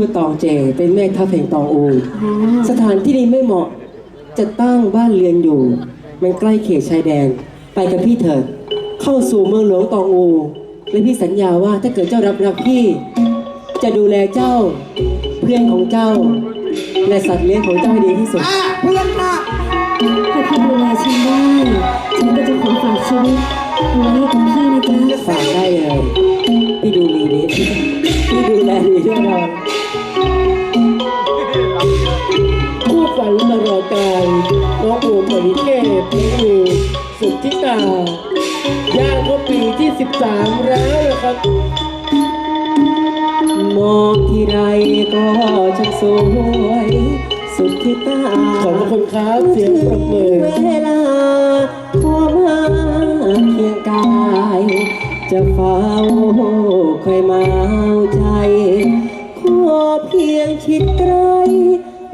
ว่าตองเจ เป็นแม่ทัพแห่งตองอูสถานที่นี้ไม่เหมาะจะตั้งบ้านเรือนอยู่ มันใกล้เขตชายแดน ไปกับพี่เถิด เข้าสู่เมืองหลวงตองอู และพี่สัญญาว่าถ้าเกิดเจ้ารับรักพี่ จะดูแลเจ้า เพื่อนของเจ้า และสัตว์เลี้ยงของเจ้าให้ดีที่สุดอะเพื่อนค่ะถ้าพี่ดูแลฉันได้ ฉันก็จะขอฝากชีวิตไว้กับพี่นะ น้องโอมเก้ปีอูสุทธิตาย่างก็ปีที่ 13 แล้วนะครับ มองที่ไรก็ช่างสวย สุดที่ตาขอบคุณครับเสียงปรบมือเวลาพอมาเคียงกาย จะเฝ้าคอยมาเอาใจขอเพียงชิดใกล้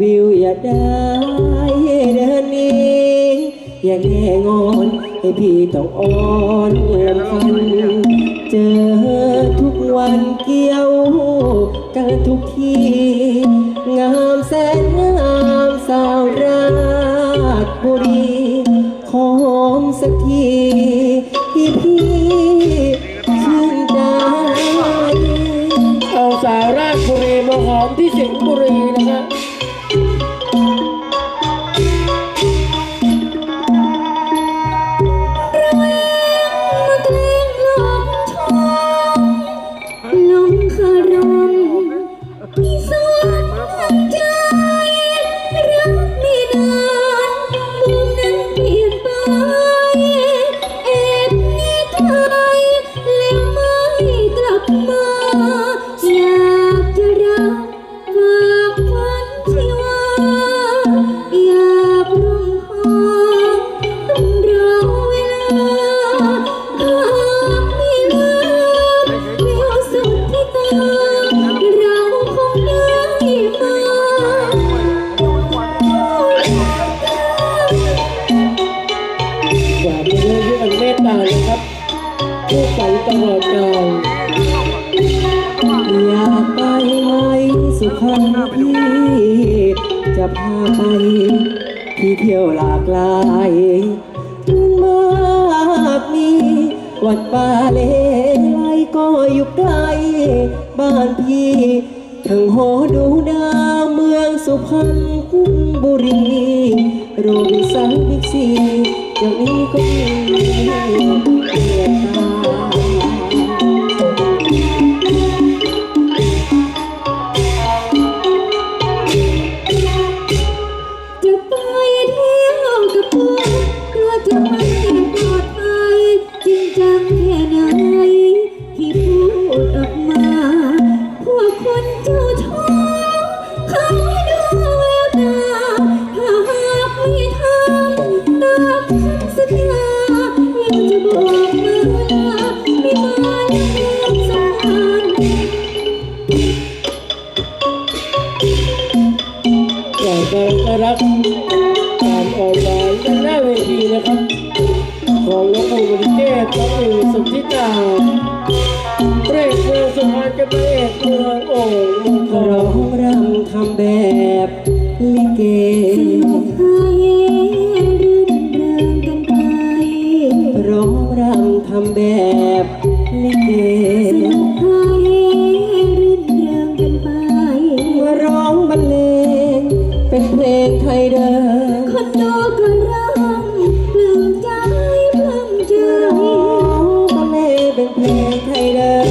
วิวอย่าได้ อย่าแง่งอนให้พี่ต้องอ่อนลำพันเจอทุกวันเกี่ยวกันทุกที งามแสนงามสาวรา ฝาไปด้วยด้วยกันเมตตานะครับคู่ฝันตลอดกาลอยากไปไหมสุพรรณพี่จะพาไปที่เที่ยวหลากหลายมากมีวัดป่าเลไลก็อยู่ใกล้บ้านพี่ทั้งหอดูดาวเมืองสุพรรณบุรีโรบินสันบิ๊กซี อย่างนี้ก็มีเกี ก้น้องอูสุทธิตาเร่งเือสุพรรณจะเป็นเอกเมืองโอ่งมืองทอร้องรำทำแบบลิเกเกอร้องรำทำแบบลิเกให้รื่นเริงกันไปมาร้องบรรเลงเป็นเพลงไทยเดิม เลงเพลงไทยเดิ